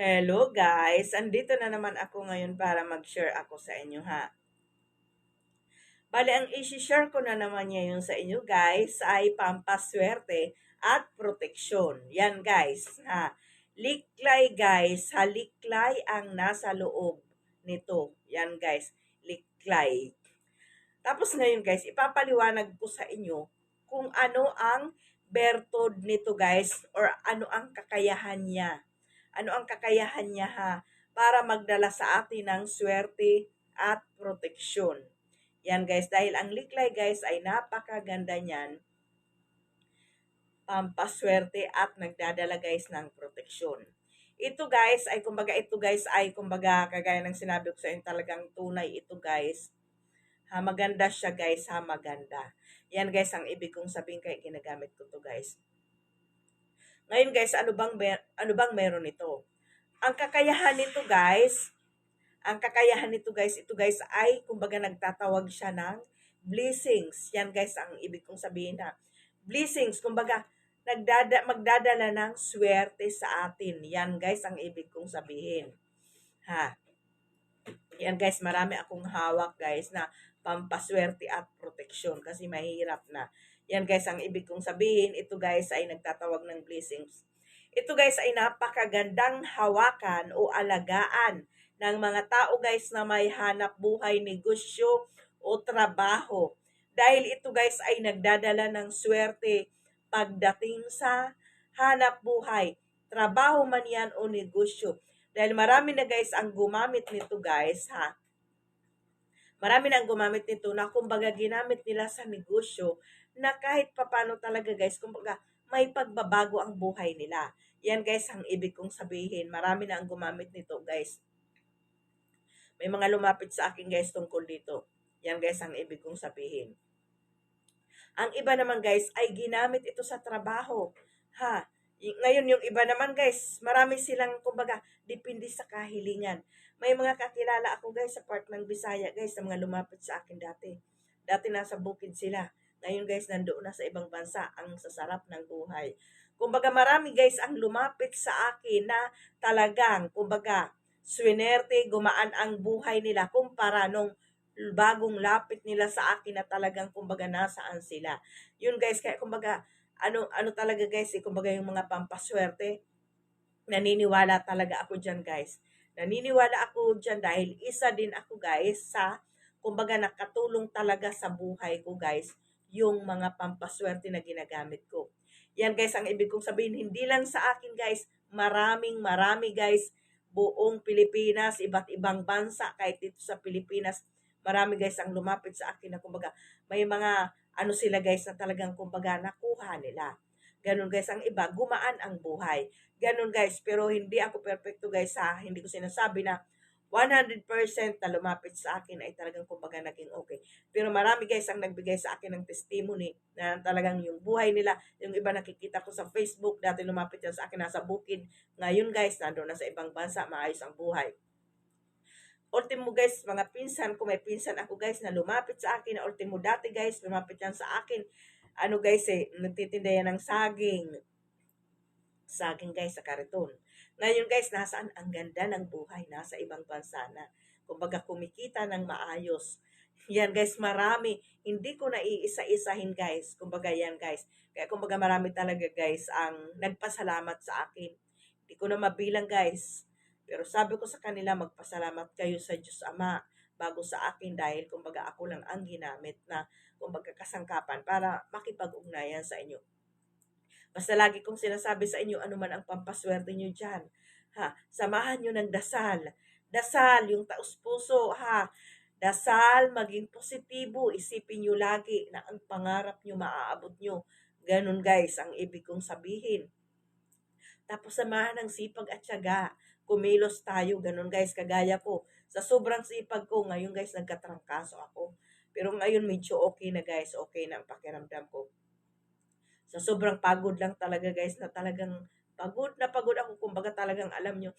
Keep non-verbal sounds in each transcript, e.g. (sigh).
Hello guys! Andito na naman ako ngayon para mag-share ako sa inyo ha. Bale, ang isi-share ko na naman ngayon sa inyo guys ay pampaswerte at proteksyon. Yan guys ha. Liklay guys, haliklay ang nasa loob nito. Yan guys, liklay. Tapos ngayon guys, ipapaliwanag ko sa inyo kung ano ang bertod nito guys or ano ang kakayahan niya ano ang kakayahan niya ha para magdala sa atin ng swerte at proteksyon. Yan guys, dahil ang liklay guys ay napakaganda niyan, pampaswerte at nagdadala guys ng proteksyon. Ito guys ay kumbaga ito guys ay kumbaga kagaya ng sinabi ko sa inyo talagang tunay ito guys. Ha maganda siya guys, ha maganda. Yan guys ang ibig kong sabihin kay ginagamit ko to guys. Ngayon guys, ano bang ano bang meron ito? Ang kakayahan nito guys, ang kakayahan nito guys, ito guys ay kumbaga nagtatawag siya ng blessings. Yan guys ang ibig kong sabihin na. Blessings, kumbaga nagdada magdadala ng swerte sa atin. Yan guys ang ibig kong sabihin. Ha. Yan guys, marami akong hawak guys na pampaswerte at proteksyon kasi mahirap na. Yan guys, ang ibig kong sabihin, ito guys ay nagtatawag ng blessings. Ito guys ay napakagandang hawakan o alagaan ng mga tao guys na may hanap buhay, negosyo o trabaho. Dahil ito guys ay nagdadala ng swerte pagdating sa hanap buhay, trabaho man yan o negosyo. Dahil marami na guys ang gumamit nito guys ha. Marami na ang gumamit nito na kumbaga ginamit nila sa negosyo na kahit papano talaga guys, kumbaga may pagbabago ang buhay nila. Yan guys, ang ibig kong sabihin. Marami na ang gumamit nito guys. May mga lumapit sa akin guys tungkol dito. Yan guys, ang ibig kong sabihin. Ang iba naman guys ay ginamit ito sa trabaho. Ha? Ngayon yung iba naman guys, marami silang kumbaga depende sa kahilingan. May mga kakilala ako guys sa part ng Bisaya guys na mga lumapit sa akin dati. Dati nasa bukid sila. Ngayon guys, nandoon na sa ibang bansa ang sasarap ng buhay. Kumbaga marami guys ang lumapit sa akin na talagang, kumbaga, swinerte, gumaan ang buhay nila kumpara nung bagong lapit nila sa akin na talagang kumbaga nasaan sila. Yun guys, kaya kumbaga, ano, ano talaga guys, eh, kumbaga yung mga pampaswerte, naniniwala talaga ako dyan guys. Naniniwala ako dyan dahil isa din ako guys sa, kumbaga nakatulong talaga sa buhay ko guys yung mga pampaswerte na ginagamit ko. Yan guys, ang ibig kong sabihin, hindi lang sa akin guys, maraming marami guys, buong Pilipinas, iba't ibang bansa, kahit dito sa Pilipinas, marami guys ang lumapit sa akin na kumbaga, may mga ano sila guys na talagang kumbaga nakuha nila. Ganun guys, ang iba, gumaan ang buhay. Ganun guys, pero hindi ako perfecto guys ha, hindi ko sinasabi na 100% na lumapit sa akin ay talagang kumbaga naging okay. Pero marami guys ang nagbigay sa akin ng testimony na talagang yung buhay nila, yung iba nakikita ko sa Facebook, dati lumapit yan sa akin nasa bukid. Ngayon guys, nandoon na sa ibang bansa, maayos ang buhay. Ultimo guys, mga pinsan, kung may pinsan ako guys na lumapit sa akin, ultimo dati guys, lumapit yan sa akin. Ano guys eh, nagtitinda yan ng saging. Saging guys sa kariton ngayon guys, nasaan ang ganda ng buhay? Nasa ibang bansa na. Kumbaga kumikita ng maayos. Yan guys, marami. Hindi ko na iisa-isahin guys. Kumbaga yan guys. Kaya kumbaga marami talaga guys ang nagpasalamat sa akin. Hindi ko na mabilang guys. Pero sabi ko sa kanila, magpasalamat kayo sa Diyos Ama bago sa akin dahil kumbaga ako lang ang ginamit na kumbaga kasangkapan para makipag-ugnayan sa inyo. Basta lagi kong sinasabi sa inyo, ano man ang pampaswerte nyo dyan. Ha? Samahan nyo ng dasal. Dasal, yung taos puso, ha? Dasal, maging positibo. Isipin nyo lagi na ang pangarap nyo maaabot nyo. Ganun guys, ang ibig kong sabihin. Tapos samahan ng sipag at syaga. Kumilos tayo, ganun guys, kagaya ko. Sa sobrang sipag ko, ngayon guys, nagkatrangkaso ako. Pero ngayon medyo okay na guys, okay na ang pakiramdam ko. Sa sobrang pagod lang talaga guys na talagang pagod na pagod ako. Kumbaga talagang alam nyo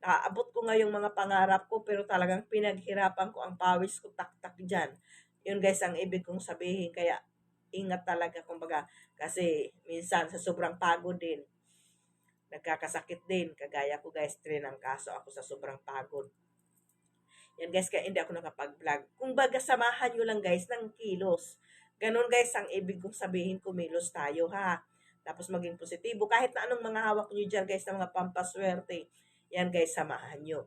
naabot ko nga yung mga pangarap ko pero talagang pinaghirapan ko ang pawis ko tak-tak dyan. Yun guys ang ibig kong sabihin. Kaya ingat talaga kumbaga. Kasi minsan sa sobrang pagod din nagkakasakit din. Kagaya ko guys, ng kaso ako sa sobrang pagod. Yan guys, kaya hindi ako nakapag-vlog. Kung baga, samahan nyo lang guys ng kilos. Ganon guys, ang ibig kong sabihin, kumilos tayo ha. Tapos maging positibo. Kahit na anong mga hawak nyo dyan guys, na mga pampaswerte, yan guys, samahan nyo.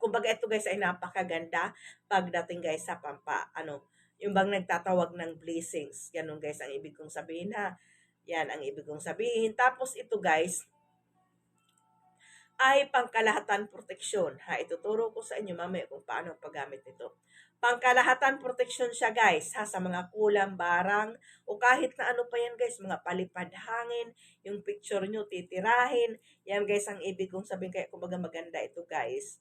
Kumbaga ito guys ay napakaganda pagdating guys sa pampa, ano, yung bang nagtatawag ng blessings. Ganun guys ang ibig kong sabihin ha. Yan ang ibig kong sabihin. Tapos ito guys, ay pangkalahatan proteksyon. Ha, ituturo ko sa inyo mamaya kung paano paggamit nito. Pangkalahatan proteksyon siya guys, ha, sa mga kulang barang o kahit na ano pa yan guys, mga palipad hangin, yung picture nyo titirahin. Yan guys ang ibig kong sabihin kaya kumbaga maganda ito guys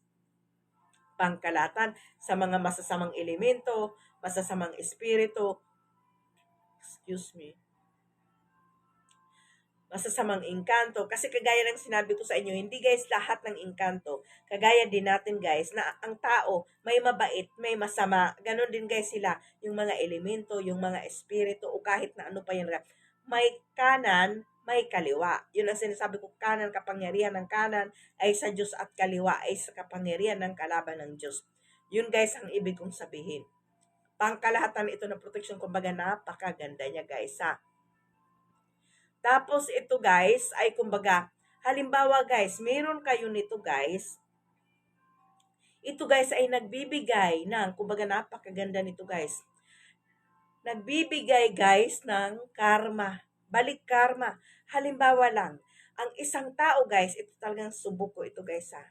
pangkalatan sa mga masasamang elemento, masasamang espiritu, excuse me, masasamang engkanto. Kasi kagaya ng sinabi ko sa inyo, hindi guys lahat ng engkanto. Kagaya din natin guys, na ang tao may mabait, may masama. Ganon din guys sila, yung mga elemento, yung mga espiritu, o kahit na ano pa yan. May kanan, may kaliwa. Yun ang sinasabi ko, kanan kapangyarihan ng kanan ay sa Diyos at kaliwa ay sa kapangyarihan ng kalaban ng Diyos. Yun guys ang ibig kong sabihin. Pangkalahatan ito ng protection, kumbaga napakaganda niya guys ha. Tapos ito guys ay kumbaga, halimbawa guys, meron kayo nito guys, ito guys ay nagbibigay ng, kumbaga napakaganda nito guys, nagbibigay guys ng karma, balik karma. Halimbawa lang, ang isang tao guys, ito talagang subok ko ito guys ha.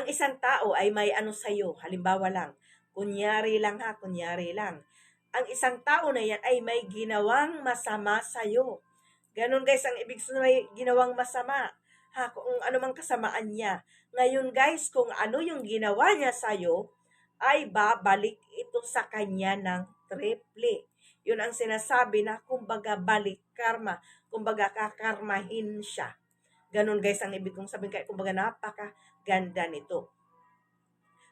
Ang isang tao ay may ano sa'yo, halimbawa lang, kunyari lang ha, kunyari lang. Ang isang tao na yan ay may ginawang masama sa'yo. Ganon guys, ang ibig sabihin may ginawang masama. Ha, kung ano mang kasamaan niya. Ngayon guys, kung ano yung ginawa niya sa'yo, ay babalik ito sa kanya ng triple. Yun ang sinasabi na kumbaga balik karma. Kumbaga kakarmahin siya. Ganun guys ang ibig kong sabihin. Kaya kumbaga napaka ganda nito.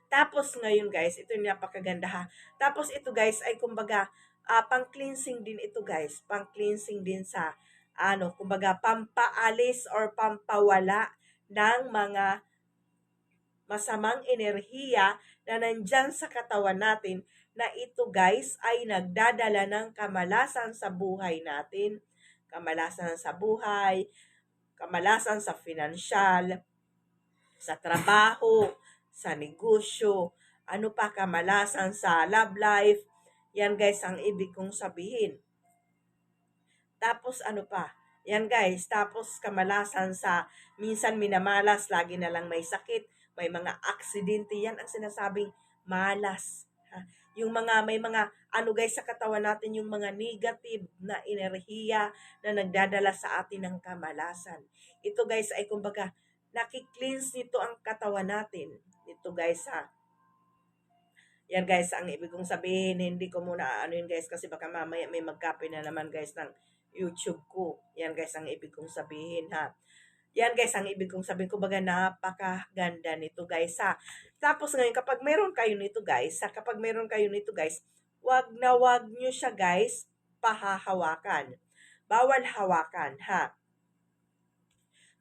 Tapos ngayon guys, ito yung napakaganda ha. Tapos ito guys ay kumbaga uh, pang-cleansing din ito guys. Pang-cleansing din sa ano, kumbaga pampaalis or pampawala ng mga masamang enerhiya na nandyan sa katawan natin na ito guys ay nagdadala ng kamalasan sa buhay natin. Kamalasan sa buhay, kamalasan sa financial, sa trabaho, sa negosyo, ano pa kamalasan sa love life. Yan guys ang ibig kong sabihin. Tapos ano pa? Yan guys, tapos kamalasan sa minsan minamalas, lagi na lang may sakit, may mga aksidente. Yan ang sinasabing malas. Yung mga may mga ano guys sa katawan natin yung mga negative na enerhiya na nagdadala sa atin ng kamalasan. Ito guys ay kumbaga nakikleanse nito ang katawan natin. Ito guys ha. Yan guys ang ibig kong sabihin. Hindi ko muna ano yun guys kasi baka mamaya may magkape na naman guys ng YouTube ko. Yan guys ang ibig kong sabihin ha. Yan guys, ang ibig kong sabihin ko napakaganda nito guys ha. Tapos ngayon kapag meron kayo nito guys, ha, kapag meron kayo nito guys, wag na wag nyo siya guys pahahawakan. Bawal hawakan ha.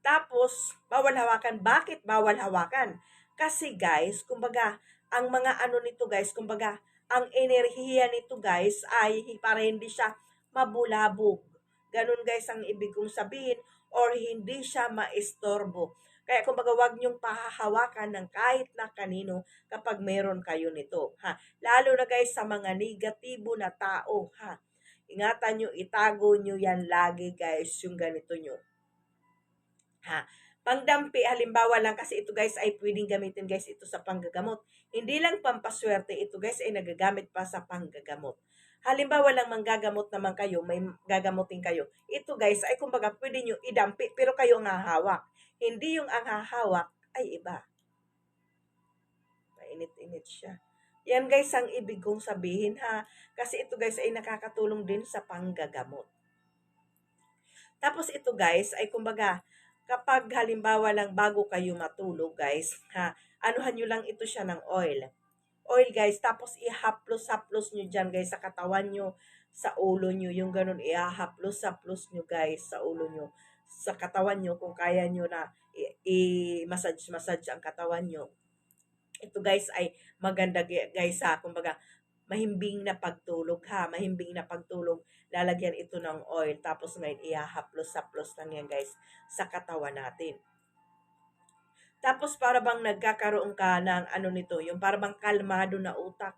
Tapos, bawal hawakan. Bakit bawal hawakan? Kasi guys, kumbaga, ang mga ano nito guys, kumbaga, ang enerhiya nito guys ay para hindi siya mabulabog. Ganun guys ang ibig kong sabihin or hindi siya maistorbo. Kaya kumbaga wag niyong pahahawakan ng kahit na kanino kapag meron kayo nito. Ha? Lalo na guys sa mga negatibo na tao. Ha? Ingatan nyo, itago nyo yan lagi guys, yung ganito nyo. Ha? Pangdampi, halimbawa lang kasi ito guys ay pwedeng gamitin guys ito sa panggagamot. Hindi lang pampaswerte, ito guys ay nagagamit pa sa panggagamot. Halimbawa lang manggagamot naman kayo, may gagamutin kayo. Ito guys ay kumbaga pwede nyo idampi pero kayo ang hahawak. Hindi yung ang hahawak ay iba. Mainit-init siya. Yan guys ang ibig kong sabihin ha. Kasi ito guys ay nakakatulong din sa panggagamot. Tapos ito guys ay kumbaga kapag halimbawa lang bago kayo matulog guys ha, anuhan nyo lang ito siya ng oil oil guys. Tapos ihaplos-haplos nyo dyan guys sa katawan nyo, sa ulo nyo. Yung ganun, ihaplos-haplos nyo guys sa ulo nyo. sa katawan nyo kung kaya nyo na i-massage-massage ang katawan nyo. Ito guys ay maganda gu- guys ha. Kumbaga, mahimbing na pagtulog ha. Mahimbing na pagtulog. Lalagyan ito ng oil. Tapos ngayon, ihahaplos-haplos lang yan guys sa katawan natin. Tapos para bang nagkakaroon ka ng ano nito, yung para bang kalmado na utak.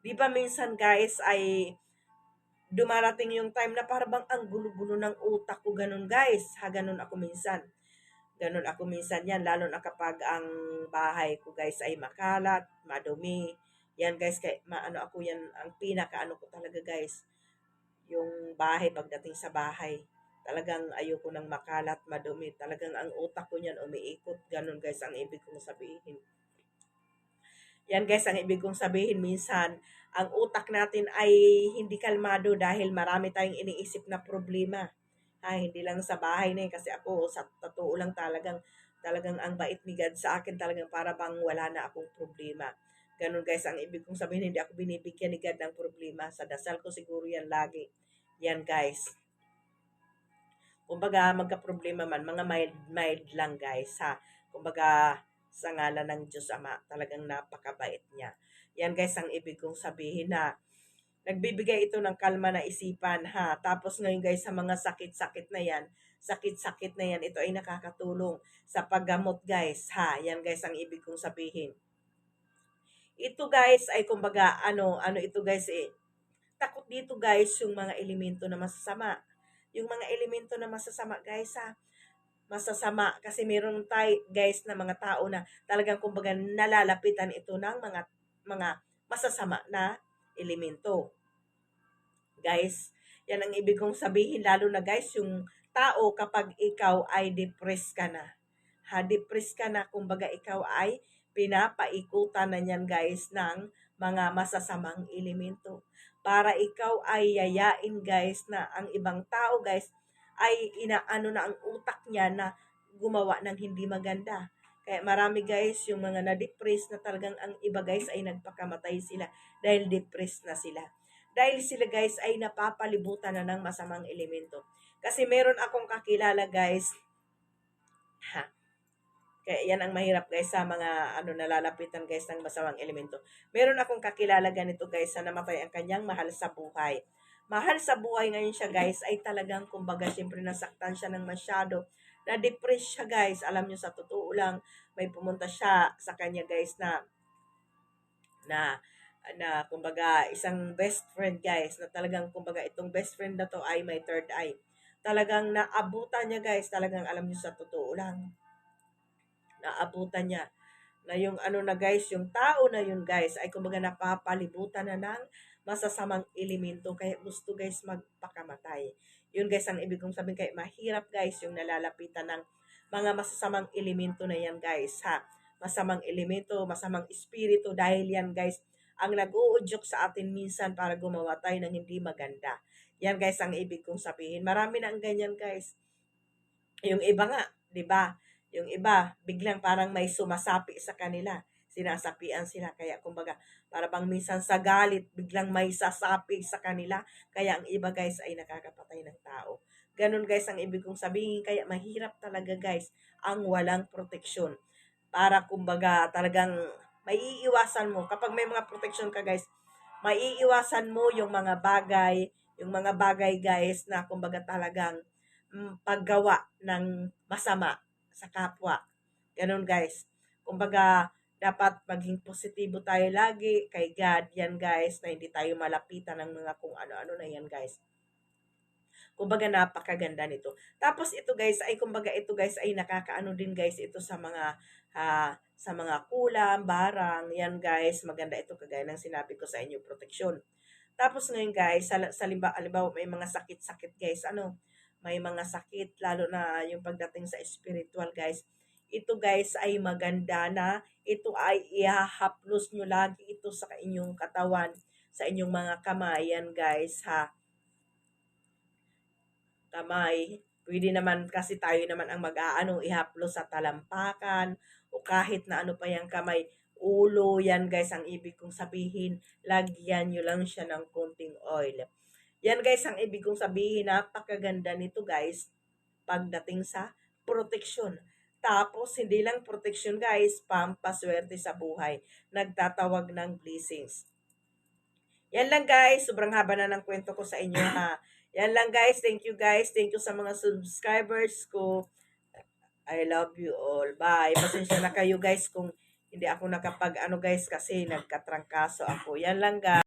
Di ba minsan guys ay dumarating yung time na para bang ang gulo-gulo ng utak ko ganun guys. Ha, ganun ako minsan. Ganun ako minsan yan, lalo na kapag ang bahay ko guys ay makalat, madumi. Yan guys, kay, maano ako yan, ang pinaka ano ko talaga guys, yung bahay pagdating sa bahay talagang ayoko nang makalat, madumi. Talagang ang utak ko niyan umiikot. Ganun guys ang ibig kong sabihin. Yan guys ang ibig kong sabihin minsan, ang utak natin ay hindi kalmado dahil marami tayong iniisip na problema. Ha, hindi lang sa bahay na yun, kasi ako sa totoo lang talagang talagang ang bait ni God sa akin talagang para bang wala na akong problema. Ganun guys, ang ibig kong sabihin, hindi ako binibigyan ni God ng problema. Sa dasal ko siguro yan lagi. Yan guys. Kumbaga, magka-problema man, mga mild, mild lang guys ha. Kumbaga, sa ngalan ng Diyos Ama, talagang napakabait niya. Yan guys, ang ibig kong sabihin na nagbibigay ito ng kalma na isipan ha. Tapos ngayon guys, sa mga sakit-sakit na yan, sakit-sakit na yan, ito ay nakakatulong sa paggamot guys ha. Yan guys, ang ibig kong sabihin. Ito guys ay kumbaga ano, ano ito guys eh, takot dito guys yung mga elemento na masasama yung mga elemento na masasama guys ha masasama kasi meron tayo guys na mga tao na talagang kumbaga nalalapitan ito ng mga mga masasama na elemento. Guys, yan ang ibig kong sabihin lalo na guys yung tao kapag ikaw ay depressed ka na. Ha, depressed ka na kumbaga ikaw ay pinapaikutan na niyan guys ng mga masasamang elemento para ikaw ay yayain guys na ang ibang tao guys ay inaano na ang utak niya na gumawa ng hindi maganda. Kaya marami guys yung mga na-depress na talagang ang iba guys ay nagpakamatay sila dahil depressed na sila. Dahil sila guys ay napapalibutan na ng masamang elemento. Kasi meron akong kakilala guys, ha, kaya yan ang mahirap guys sa mga ano nalalapitan guys ng masamang elemento. Meron akong kakilala ganito guys na namatay ang kanyang mahal sa buhay. Mahal sa buhay ngayon siya guys ay talagang kumbaga siyempre nasaktan siya ng masyado. Na-depress siya guys. Alam niyo sa totoo lang may pumunta siya sa kanya guys na na na kumbaga isang best friend guys na talagang kumbaga itong best friend na to ay may third eye. Talagang naabutan niya guys, talagang alam niyo sa totoo lang naabutan niya na yung ano na guys, yung tao na yun guys ay kumbaga napapalibutan na ng masasamang elemento kaya gusto guys magpakamatay. Yun guys ang ibig kong sabihin kaya mahirap guys yung nalalapitan ng mga masasamang elemento na yan guys ha. Masamang elemento, masamang espiritu dahil yan guys ang nag-uudyok sa atin minsan para gumawa tayo ng hindi maganda. Yan guys ang ibig kong sabihin. Marami na ang ganyan guys. Yung iba nga, 'di ba? Yung iba, biglang parang may sumasapi sa kanila. Sinasapian sila. Kaya kumbaga, para bang minsan sa galit, biglang may sasapi sa kanila. Kaya ang iba guys ay nakakapatay ng tao. Ganun guys ang ibig kong sabihin. Kaya mahirap talaga guys ang walang proteksyon. Para kumbaga talagang maiiwasan mo. Kapag may mga protection ka guys, maiiwasan mo yung mga bagay, yung mga bagay guys na kumbaga talagang mm, paggawa ng masama sa kapwa. Ganun guys. Kumbaga, dapat maging positibo tayo lagi kay God. Yan guys, na hindi tayo malapitan ng mga kung ano-ano na yan guys. Kumbaga napakaganda nito. Tapos ito guys ay kumbaga ito guys ay nakakaano din guys ito sa mga uh, sa mga kulam, barang. Yan guys, maganda ito kagaya ng sinabi ko sa inyo, proteksyon. Tapos ngayon guys, sa, sa limba, alimbawa may mga sakit-sakit guys, ano, may mga sakit, lalo na yung pagdating sa spiritual guys. Ito guys ay maganda na ito ay ihahaplos nyo lagi ito sa inyong katawan, sa inyong mga kamay. Yan guys ha. Kamay. Pwede naman kasi tayo naman ang mag-aano, ihaplos sa talampakan o kahit na ano pa yung kamay ulo, yan guys, ang ibig kong sabihin, lagyan nyo lang siya ng konting oil. Yan guys, ang ibig kong sabihin, napakaganda nito guys. pagdating sa proteksyon. Tapos, hindi lang proteksyon guys, pampaswerte sa buhay. Nagtatawag ng blessings. Yan lang guys, sobrang haba na ng kwento ko sa inyo ha. (coughs) Yan lang guys, thank you guys, thank you sa mga subscribers ko. I love you all. Bye. Pasensya na kayo guys kung hindi ako nakapag ano guys kasi nagkatrangkaso ako. Yan lang guys.